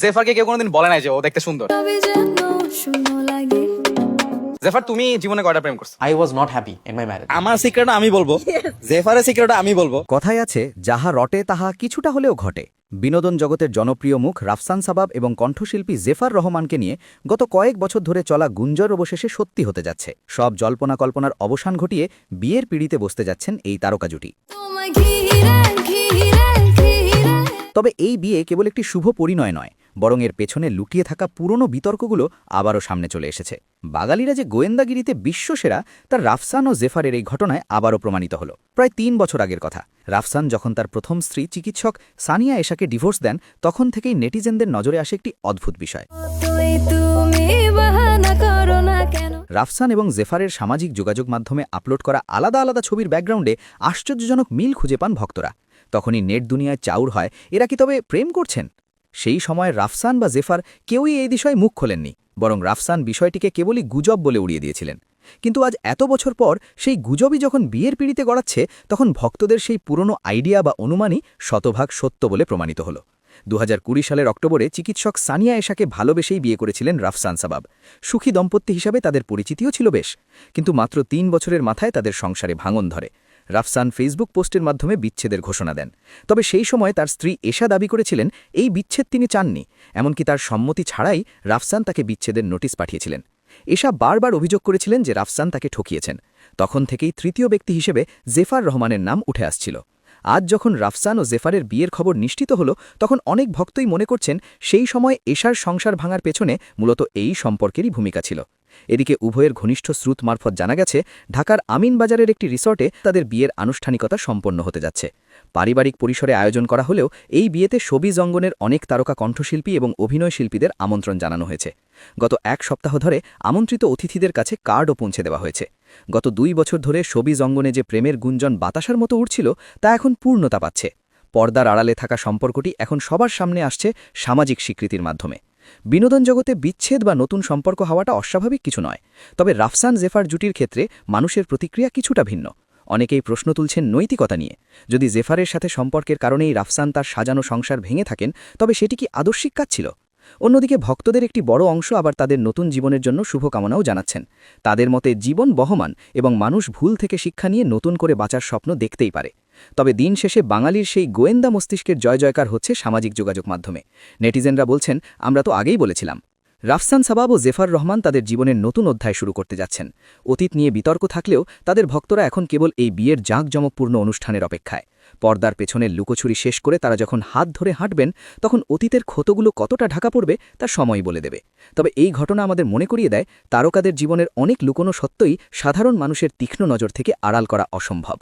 জেফারকে কেউ কোনোদিন বলে নাই যে ও দেখতে সুন্দর। জেফার তুমি জীবনে কয়টা প্রেম করছ? I was not happy in my marriage. আমার সিক্রেট আমি বলব। জেফারের সিক্রেট আমি বলব। কথায় আছে যাহা রটে তাহা কিছুটা হলেও ঘটে। বিনোদন জগতের জনপ্রিয় মুখ রাফসান সাবাব এবং কণ্ঠশিল্পী জেফার রহমানকে নিয়ে গত কয়েক বছর ধরে চলা গুঞ্জর অবশেষে সত্যি হতে যাচ্ছে। সব জল্পনা কল্পনার অবসান ঘটিয়ে বিয়ের পিড়িতে বসতে যাচ্ছেন এই তারকা জুটি। তবে এই বিয়ে কেবল একটি শুভ পরিণয় নয় বরং এর পেছনে লুকিয়ে থাকা পুরনো বিতর্কগুলো আবারও সামনে চলে এসেছে। বাঙালিরা যে গোয়েন্দাগিরিতে বিশ্বসেরা তার রাফসান ও জেফারের এই ঘটনায় আবারও প্রমাণিত হল। প্রায় তিন বছর আগের কথা। রাফসান যখন তার প্রথম স্ত্রী চিকিৎসক সানিয়া এশাকে ডিভোর্স দেন তখন থেকেই নেটিজেনদের নজরে আসে একটি অদ্ভুত বিষয়। রাফসান এবং জেফারের সামাজিক যোগাযোগ মাধ্যমে আপলোড করা আলাদা আলাদা ছবির ব্যাকগ্রাউন্ডে আশ্চর্যজনক মিল খুঁজে পান ভক্তরা। তখনই নেট দুনিয়ায় চাউর হয়। এরা কি তবে প্রেম করছেন? সেই সময় রাফসান বা জেফার কেউই এই বিষয়ে মুখ খোলেননি, বরং রাফসান বিষয়টিকে কেবলই গুজব বলে উড়িয়ে দিয়েছিলেন। কিন্তু আজ এত বছর পর সেই গুজবই যখন বিয়ের পিড়িতে গড়াচ্ছে, তখন ভক্তদের সেই পুরনো আইডিয়া বা অনুমানই শতভাগ সত্য বলে প্রমাণিত হল। দু সালের অক্টোবরে চিকিৎসক সানিয়া এশাকে ভালোবেসেই বিয়ে করেছিলেন রাফসান সাবাব। সুখী দম্পতি হিসাবে তাদের পরিচিতিও ছিল বেশ, কিন্তু মাত্র তিন বছরের মাথায় তাদের সংসারে ভাঙন ধরে। রাফসান ফেসবুক পোস্টের মাধ্যমে বিচ্ছেদের ঘোষণা দেন। তবে সেই সময় তার স্ত্রী এশা দাবি করেছিলেন, এই বিচ্ছেদ তিনি চাননি। এমনকি তার সম্মতি ছাড়াই রাফসান তাকে বিচ্ছেদের নোটিশ পাঠিয়েছিলেন। এশা বারবার অভিযোগ করেছিলেন যে রাফসান তাকে ঠকিয়েছেন। তখন থেকেই তৃতীয় ব্যক্তি হিসেবে জেফার রহমানের নাম উঠে আসছিল। আজ যখন রাফসান ও জেফারের বিয়ের খবর নিশ্চিত হল, তখন অনেক ভক্তই মনে করছেন, সেই সময় এশার সংসার ভাঙার পেছনে মূলত এই সম্পর্কেরই ভূমিকা ছিল। এদিকে উভয়ের ঘনিষ্ঠ স্রোত মারফত জানা গেছে, ঢাকার আমিনবাজারের একটি রিসর্টে তাদের বিয়ের আনুষ্ঠানিকতা সম্পন্ন হতে যাচ্ছে। পারিবারিক পরিসরে আয়োজন করা হলেও এই বিয়েতে ছবি অঙ্গনের অনেক তারকা কণ্ঠশিল্পী এবং অভিনয় শিল্পীদের আমন্ত্রণ জানানো হয়েছে। গত এক সপ্তাহ ধরে আমন্ত্রিত অতিথিদের কাছে কার্ডও পৌঁছে দেওয়া হয়েছে। গত দুই বছর ধরে ছবি অঙ্গনে যে প্রেমের গুঞ্জন বাতাসার মতো উঠছিল তা এখন পূর্ণতা পাচ্ছে। পর্দার আড়ালে থাকা সম্পর্কটি এখন সবার সামনে আসছে সামাজিক স্বীকৃতির মাধ্যমে। বিনোদন জগতে বিচ্ছেদ বা নতুন সম্পর্ক হওয়াটা অস্বাভাবিক কিছু নয়, তবে রাফসান জেফার জুটির ক্ষেত্রে মানুষের প্রতিক্রিয়া কিছুটা ভিন্ন। অনেকেই প্রশ্ন তুলছেন নৈতিকতা নিয়ে। যদি জেফারের সাথে সম্পর্কের কারণেই রাফসান তার সাজানো সংসার ভেঙে থাকেন, তবে সেটি কি আদর্শিক কাজ ছিল? অন্যদিকে ভক্তদের একটি বড় অংশ আবার তাদের নতুন জীবনের জন্য শুভকামনাও জানাচ্ছেন। তাদের মতে জীবন বহমান এবং মানুষ ভুল থেকে শিক্ষা নিয়ে নতুন করে বাঁচার স্বপ্ন দেখতেই পারে। তবে দিন শেষে বাঙালির সেই গোয়েন্দা মস্তিষ্কের জয় জয়কার হচ্ছে সামাজিক যোগাযোগ মাধ্যমে। নেটিজেনরা বলছেন, আমরা তো আগেই বলেছিলাম। রাফসান সাবাব ও জেফার রহমান তাদের জীবনের নতুন অধ্যায় শুরু করতে যাচ্ছেন। অতীত নিয়ে বিতর্ক থাকলেও তাদের ভক্তরা এখন কেবল এই বিয়ের জাঁকজমকপূর্ণ অনুষ্ঠানের অপেক্ষায়। পর্দার পেছনে লুকোছুরি শেষ করে তারা যখন হাত ধরে হাঁটবেন, তখন অতীতের ক্ষতগুলো কতটা ঢাকা পড়বে তা সময় বলে দেবে। তবে এই ঘটনা আমাদের মনে করিয়ে দেয়, তারকাদের জীবনের অনেক লুকোনো সত্যই সাধারণ মানুষের তীক্ষ্ণ নজর থেকে আড়াল করা অসম্ভব।